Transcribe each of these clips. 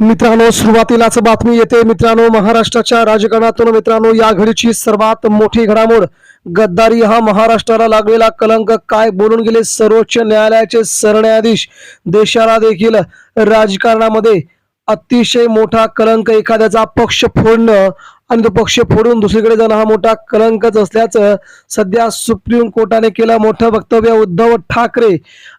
मित्रांनो सुरुवातीलाच बातमी येते. मित्रांनो महाराष्ट्राच्या राजकारणातून मित्रांनो या घडीची सर्वात मोठी घडामोड. गद्दारी हा महाराष्ट्राला लागलेला कलंक काय बोलून गेले? सर्वोच्च न्यायालयाचे सरन्यायाधीश देशाला देखील राजकारणामध्ये अतिशय मोठा कलंक एखाद्याचा पक्ष फोडणं आणि तो पक्ष फोडून दुसरीकडे जाणं हा मोठा कलंकच असल्याचं सध्या सुप्रीम कोर्टाने केलं मोठं वक्तव्य. उद्धव ठाकरे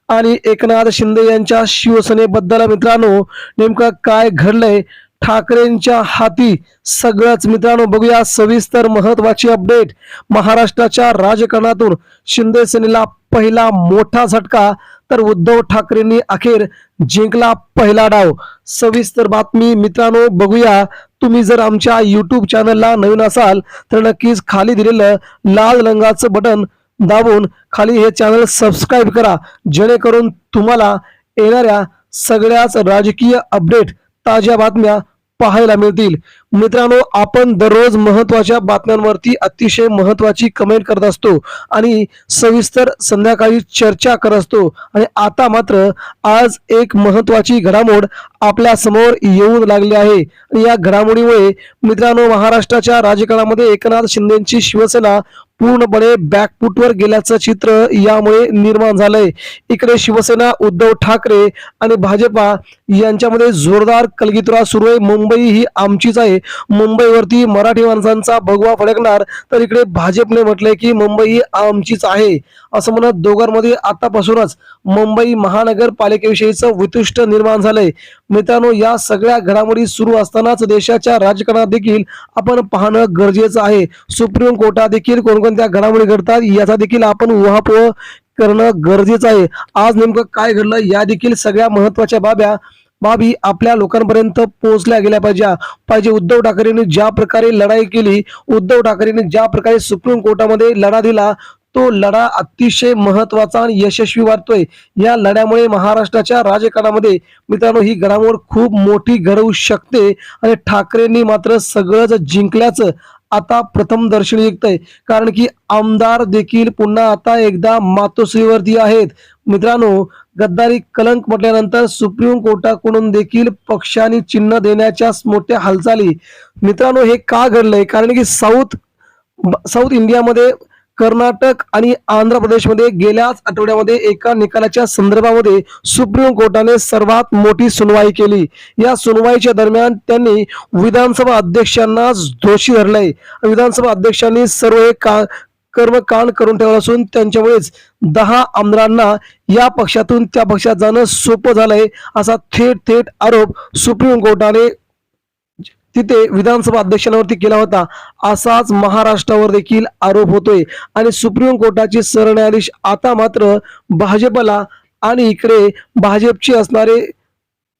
आणि एकनाथ शिंदे यांच्या शिवसेनेबद्दल मित्रांनो नेमकं काय घडलंय ठाकरेंच्या हाती सगळंच. मित्रांनो बघूया सविस्तर महत्वाची अपडेट. महाराष्ट्राच्या राजकारणातून शिंदे सेनेला पहिला मोठा झटका तर उद्धव ठाकरेंनी अखेर जिंकला पहिला डाव. सविस्तर बातमी मित्रांनो बघूया. तुम्ही जर आमच्या युट्यूब चॅनलला नवीन असाल तर नक्कीच खाली दिलेलं लाल रंगाचं बटन दाबून खाली हे चॅनल सबस्क्राईब करा जेणेकरून तुम्हाला येणाऱ्या सगळ्याच राजकीय अपडेट ताज्या बातम्या पाहायला मिळतील. मित्रांनो आपण दररोज महत्त्वाच्या बातम्यांवरती अतिशय महत्वाची कमेंट करत असतो आणि सविस्तर संध्याकाळी चर्चा करत असतो. आणि आता मात्र आज एक महत्वाची घडामोड आपल्यासमोर येऊन लागली आहे. आणि या घडामोडीमुळे मित्रांनो महाराष्ट्राच्या राजकारणामध्ये एकनाथ शिंदेची शिवसेना पूर्णपणे बॅकफूटवर गेल्याचं चित्र यामुळे निर्माण झालंय. इकडे शिवसेना उद्धव ठाकरे आणि भाजपा यांच्यामध्ये जोरदार कलगीतुरा सुरू आहे. मुंबई ही आमचीच आहे. मुंबईवरती मराठी माणसांचा भगवा फडकणार तर इकडे भाजपने म्हटलंय की मुंबई ही आमचीच आहे. असं म्हणत दोघांमध्ये आतापासूनच मुंबई महानगरपालिकेविषयीचं वितुष्ट निर्माण झालंय. मित्रांनो या सगळ्या घडामोडी सुरू असतानाच देशाच्या राजकारणात देखील आपण पाहणं गरजेचं आहे. सुप्रीम कोर्टात देखील कोणकोणत्या घडामोडी घडतात याचा देखील आपण उहापोह करणं गरजेचं आहे. आज नेमकं काय घडलं या देखील सगळ्या महत्त्वाच्या बाब्या बाबी आपल्या लोकांपर्यंत पोहोचल्या गेल्या पाहिजे. पाहिजे उद्धव ठाकरेंनी ज्या प्रकारे लढाई केली उद्धव ठाकरेंनी ज्या प्रकारे सुप्रीम कोर्टामध्ये लढा दिला तो लढा अतिशय महत्त्वाचा आणि यशस्वी वाटतोय. या लढ्यामुळे महाराष्ट्राच्या राजकारणामध्ये मित्रांनो ही घडामोड खूप मोठी घडवू शकते आणि ठाकरेंनी मात्र सगळंच जिंकल्याचं आता प्रथम दर्शनी आहे. कारण की आमदार देखील पुन्हा आता एकदा मातोश्रीवरती आहेत. मित्रांनो गद्दारी कलंक म्हटल्यानंतर सुप्रीम कोर्टाकडून देखील पक्षाने चिन्ह देण्याच्या मोठ्या हालचाली. मित्रांनो हे का घडलंय? कारण की साऊथ साऊथ इंडियामध्ये कर्नाटक आणि आंध्र प्रदेशमध्ये गेल्याच आठवड्यामध्ये एका निकालाच्या संदर्भामध्ये सुप्रीम कोर्टाने सर्वात मोठी सुनवाई केली. या सुनवाईच्या दरम्यान त्यांनी विधानसभा अध्यक्षांना दोषी धरलंय. विधानसभा अध्यक्षांनी सर्व हे का कर्मकांड करून ठेवलं असून त्यांच्यामुळेच दहा आमदारांना या पक्षातून त्या पक्षात जाणं सोपं झालंय असा थेट थेट आरोप सुप्रीम कोर्टाने तिथे विधानसभा अध्यक्षांवरती केला होता. असाच महाराष्ट्रावर देखील आरोप होतोय. आणि सुप्रीम कोर्टाचे सरन्यायाधीश आता मात्र भाजपला आणि इकडे भाजपचे असणारे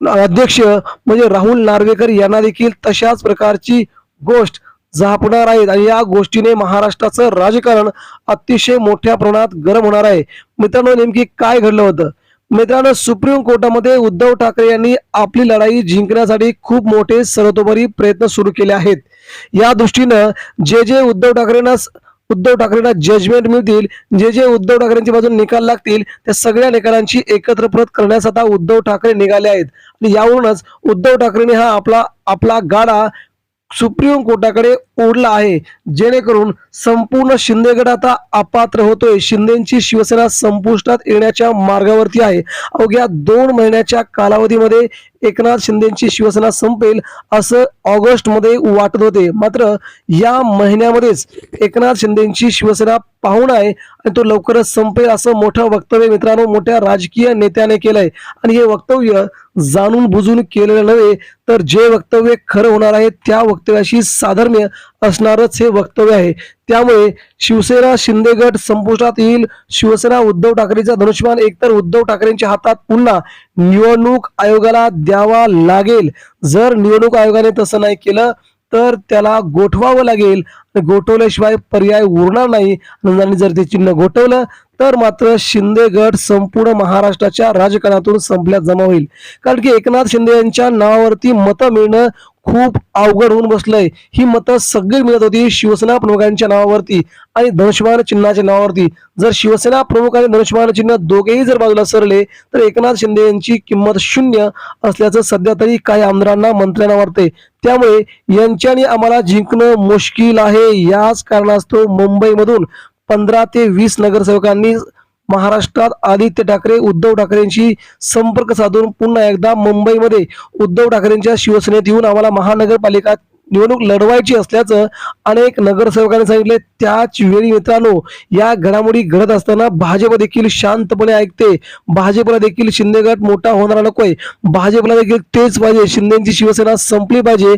अध्यक्ष म्हणजे राहुल नार्वेकर यांना देखील तशाच प्रकारची गोष्ट झापणार आहेत. आणि या गोष्टीने महाराष्ट्राचं राजकारण अतिशय मोठ्या प्रमाणात गरम होणार आहे. मित्रांनो नेमकी काय घडलं होतं? मित्रांनो सुप्रीम कोर्टामध्ये उद्धव ठाकरे यांनी आपली लढाई जिंकण्यासाठी खूप मोठे सर्वतोपरी प्रयत्न सुरू केले आहेत. या दृष्टीनं जे जे उद्धव ठाकरेंना उद्धव ठाकरेंना जजमेंट मिळतील जे जे उद्धव ठाकरेंच्या बाजून निकाल लागतील त्या सगळ्या निकालांची एकत्र प्रत करण्यास आता उद्धव ठाकरे निघाले आहेत. आणि यावरूनच उद्धव ठाकरेंनी हा आपला आपला गाडा सुप्रीम कोर्टाकडे ओढला आहे. जेणेकरून संपूर्ण शिंदेगड आता अपात्र होतोय. शिंदेची शिवसेना संपुष्टात येण्याच्या मार्गावरती आहे. अवघ्या दोन महिन्याच्या कालावधीमध्ये एकनाथ शिंदेची शिवसेना संपेल असं ऑगस्टमध्ये वाटत होते. मात्र या महिन्यामध्येच एकनाथ शिंदेची शिवसेना पाहुण आहे आणि तो लवकरच संपेल असं मोठं वक्तव्य मित्रांनो मोठ्या राजकीय नेत्याने केलंय. आणि हे वक्तव्य जाणून बुजून केलेलं नव्हे तर जे वक्तव्य खरं होणार आहे त्या वक्तव्याशी साधर्म्य असणारच हे वक्तव्य आहे. त्यामुळे शिवसेना शिंदे गट संपुष्टात येईल. शिवसेना उद्धव ठाकरेचा धनुष्यमान एकतर उद्धव ठाकरेंच्या हातात पुन्हा निवडणूक आयोगाला द्यावा लागेल. जर निवडणूक आयोगाने तसं नाही केलं तर त्याला गोठवावं लागेल. आणि गोठवल्याशिवाय पर्याय उरणार नाही. आणि जर ते चिन्ह गोठवलं तर मात्र शिंदे गट संपूर्ण महाराष्ट्राच्या राजकारणातून संपल्यात जमा होईल. कारण की एकनाथ शिंदे यांच्या नावावरती मतं मिळणं खूप अवघड होऊन बसलंय. ही मतं सगळी मिळत होती शिवसेना प्रमुखांच्या नावावरती आणि धनुष्यबाण चिन्हाच्या नावावरती. जर शिवसेना प्रमुख आणि धनुष्यबाण चिन्ह दोघेही जर बाजूला सरले तर एकनाथ शिंदे यांची किंमत शून्य असल्याचं सध्या तरी काही आमदारांना मंत्र्यांना वाटते त्यामुळे यांच्यानी आम्हाला जिंकणं मुश्किल आहे. याच कारणास्तव मुंबईमधून पंधरा ते वीस नगरसेवकांनी महाराष्ट्रात आदित्य ठाकरे उद्धव ठाकरेंशी संपर्क साधून पुन्हा एकदा मुंबईमध्ये उद्धव ठाकरेंच्या शिवसेनेत येऊन आम्हाला महानगरपालिका निवडणूक लढवायची असल्याचं अनेक नगरसेवकांनी सांगितले. त्याच वेळी मित्रांनो या घडामोडी घडत असताना भाजप देखील शांतपणे ऐकते. भाजपला देखील शिंदे गट मोठा होणारा नकोय. भाजपला देखील तेच पाहिजे. शिंदेची शिवसेना संपली पाहिजे.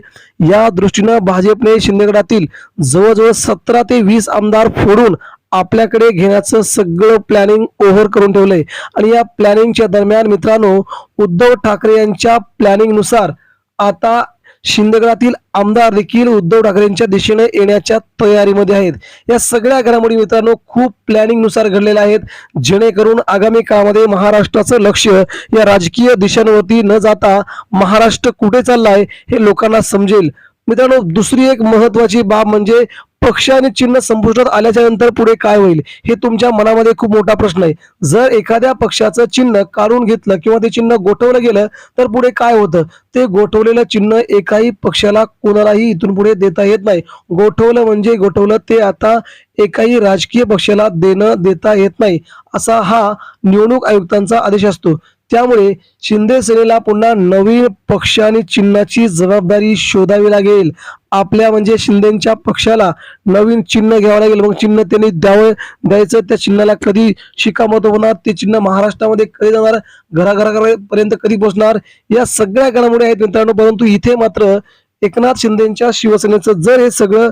या दृष्टीनं भाजपने शिंदे गटातील जवळजवळ सतरा ते वीस आमदार फोडून आपल्याकडे घेण्याचं सगळं प्लॅनिंग ओव्हर करून ठेवलंय. आणि या प्लॅनिंगच्या दरम्यान मित्रांनो उद्धव ठाकरे यांच्या प्लॅनिंगनुसार आता शिंदगडातील आमदार देखील उद्धव ठाकरेंच्या दिशेने येण्याच्या तयारीमध्ये आहेत. या सगळ्या घडामोडी मित्रांनो खूप प्लॅनिंगनुसार घडलेल्या आहेत. जेणेकरून आगामी काळामध्ये महाराष्ट्राचं लक्ष या राजकीय दिशांवरती न जाता महाराष्ट्र कुठे चाललाय हे लोकांना समजेल. मित्रांनो दुसरी एक महत्वाची बाब म्हणजे पक्ष आणि चिन्ह संपुष्टात आल्याच्यानंतर पुढे काय होईल हे तुमच्या मनामध्ये खूप मोठा प्रश्न आहे. जर एखाद्या पक्षाचं चिन्ह काढून घेतलं किंवा ते चिन्ह गोठवलं गेलं तर पुढे काय होतं? ते गोठवलेलं चिन्ह एकाही पक्षाला कोणालाही इथून पुढे देता येत नाही. गोठवलं म्हणजे गोठवलं ते आता एकाही राजकीय पक्षाला देणं देता येत नाही असा हा निवडणूक आयुक्तांचा आदेश असतो. त्यामुळे शिंदे सेनेला पुन्हा नवीन पक्ष आणि चिन्हाची जबाबदारी शोधावी लागेल. आपल्या म्हणजे शिंदेच्या पक्षाला नवीन चिन्ह घ्यावं लागेल. मग चिन्ह त्यांनी द्यावं द्यायचं. त्या चिन्हाला कधी शिकामत होणार? ते चिन्ह महाराष्ट्रामध्ये कधी जाणार? घराघरापर्यंत कधी पोहोचणार? या सगळ्या घडामोडी आहेत मित्रांनो. परंतु इथे मात्र एकनाथ शिंदेच्या शिवसेनेचं जर हे सगळं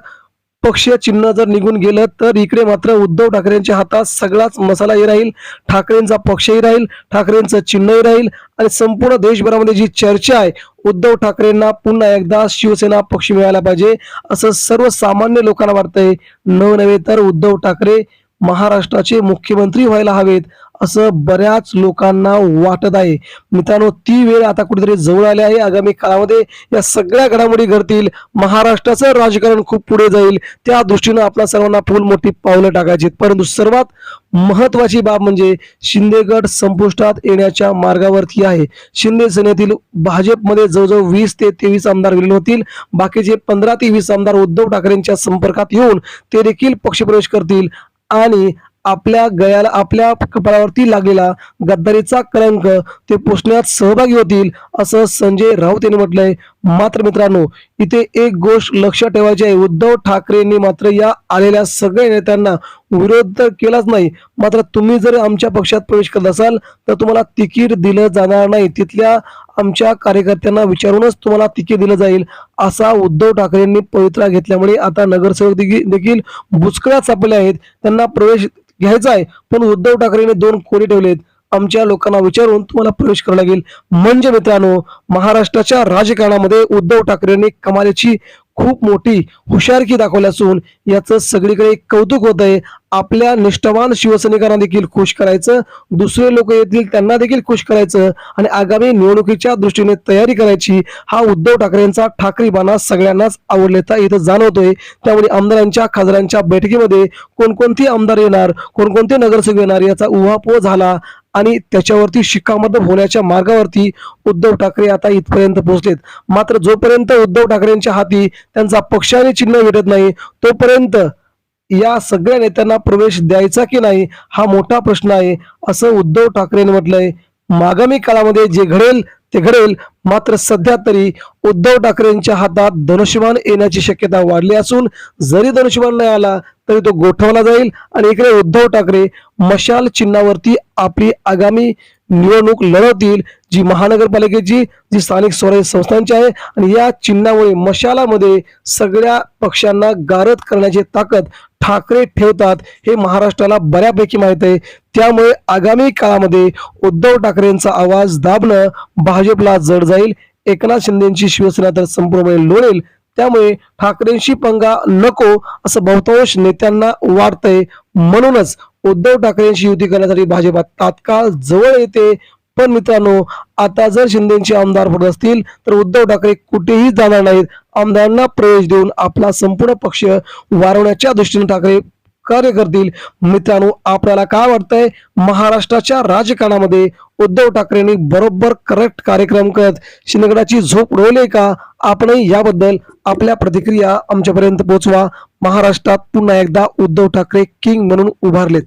पक्षीय चिन्ह जर निघून गेलं तर इकडे मात्र उद्धव ठाकरेंच्या हातात सगळाच मसालाही राहील ठाकरेंचा पक्षही राहील ठाकरेंचं चिन्हही राहील आणि संपूर्ण देशभरामध्ये जी चर्चा आहे उद्धव ठाकरेंना पुन्हा एकदा शिवसेना पक्ष मिळायला पाहिजे असं सर्वसामान्य लोकांना वाटतंय. न नव्हे तर उद्धव ठाकरे महाराष्ट्राचे मुख्यमंत्री व्हायला हवेत. असं बऱ्याच लोकांना वाटत आहे. मित्रांनो ती वेळ आता कुठेतरी जवळ आली आहे. आगामी काळामध्ये या सगळ्या घडामोडी घडतील. महाराष्ट्राचं राजकारण खूप पुढे जाईल. त्या दृष्टीनं आपल्या सर्वांना फुल मोठी पावलं टाकायची आहेत. परंतु सर्वात महत्वाची बाब म्हणजे शिंदेगड संपुष्टात येण्याच्या मार्गावरती आहे. शिंदे सेनेतील भाजपमध्ये जवळजवळ वीस ते तेवीस आमदार विलीन होतील. बाकीचे पंधरा ते वीस आमदार उद्धव ठाकरेंच्या संपर्कात येऊन ते देखील पक्षप्रवेश करतील. आणि आपल्या गळ्याला आपल्या कपाळावरती लागलेला गद्दारीचा कलंक ते पुसण्यात सहभागी होतील असं संजय राऊत यांनी म्हटलंय. मात्र मित्रांनो इथे एक गोष्ट लक्षात ठेवायची आहे. उद्धव ठाकरेंनी मात्र या आलेल्या सगळ्या नेत्यांना विरोध तर केलाच नाही. मात्र तुम्ही जर आमच्या पक्षात प्रवेश करत असाल तर तुम्हाला तिकीट दिलं जाणार नाही. तिथल्या आमच्या कार्यकर्त्यांना विचारूनच तुम्हाला तिके दिलं जाईल असा उद्धव ठाकरेंनी पवित्रा घेतल्यामुळे आता नगरसेवक देखील देखील बुचकळ्यात सापडले आहेत. त्यांना प्रवेश घ्यायचा आहे पण उद्धव ठाकरेंनी दोन कोरी ठेवलेत. आमच्या लोकांना विचारून तुम्हाला प्रवेश करावा लागेल. म्हणजे मित्रांनो महाराष्ट्राच्या राजकारणामध्ये उद्धव ठाकरेंनी कमालीची खूप मोठी हुशारकी दाखवली असून याचं सगळीकडे कौतुक होत आहे. आपल्या निष्ठावान शिवसैनिकांना देखील खुश करायचं दुसरे लोक येतील त्यांना देखील खुश करायचं आणि आगामी निवडणुकीच्या दृष्टीने तयारी करायची हा उद्धव ठाकरेंचा ठाकरी बाणा सगळ्यांनाच आवडलेता इथं जाणवतोय त्यामुळे आमदारांच्या खासदारांच्या बैठकीमध्ये कोणकोणते आमदार येणार कोणकोणते नगरसेवक येणार याचा उहापोह झाला. आणि त्याच्यावरती शिक्कामोर्तब होण्याच्या मार्गावरती उद्धव ठाकरे आता इथपर्यंत पोहोचलेत. मात्र जोपर्यंत उद्धव ठाकरेंच्या हाती त्यांचा पक्षाने चिन्ह भेटत नाही तोपर्यंत या सगळ्या नेत्यांना प्रवेश द्यायचा की नाही हा मोठा प्रश्न आहे असं उद्धव ठाकरेने म्हटलंय. आगामी काळामध्ये जे घडेल ते घडेल. मात्र सध्या तरी उद्धव ठाकरेंच्या हातात धनुष्यबाण येण्याची शक्यता वाढली असून जरी धनुष्यबाण नाही आला तरी तो गोठवला जाईल. आणि इकडे उद्धव ठाकरे मशाल चिन्हावरती आपली आगामी निवडणूक लढवतील जी महानगरपालिकेची जी स्थानिक स्वराज्य संस्थांची आहे. आणि या चिन्हामुळे मशालामध्ये सगळ्या पक्षांना गारद करण्याची ताकद ठाकरे ठेवतात हे महाराष्ट्राला बऱ्यापैकी माहीत आहे. त्यामुळे आगामी काळामध्ये उद्धव ठाकरेंचा आवाज दाबणं भाजपला जड जाईल. एकनाथ शिंदेची शिवसेना तर संपूर्णपणे लोळेल. त्यामुळे ठाकरेंशी पंगा नको असं बहुतांश नेत्यांना वाटतंय. म्हणूनच उद्धव ठाकरेंशी युती करण्यासाठी भाजपा तात्काळ जवळ येते. पण मित्रांनो आता जर शिंदेचे आमदार होत असतील तर उद्धव ठाकरे कुठेही जाणार नाहीत. आमदारांना प्रवेश देऊन आपला संपूर्ण पक्ष वारवण्याच्या दृष्टीने ठाकरे कार्य करतील. मित्रांनो आपल्याला काय वाटतंय? महाराष्ट्राच्या राजकारणामध्ये उद्धव ठाकरेंनी बरोबर करेक्ट कार्यक्रम करत शिंदेगडाची झोप उडवली का? आपणही याबद्दल आपल्या प्रतिक्रिया आमच्यापर्यंत पोहोचवा. महाराष्ट्रात पुन्हा एकदा उद्धव ठाकरे किंग म्हणून उभारलेत.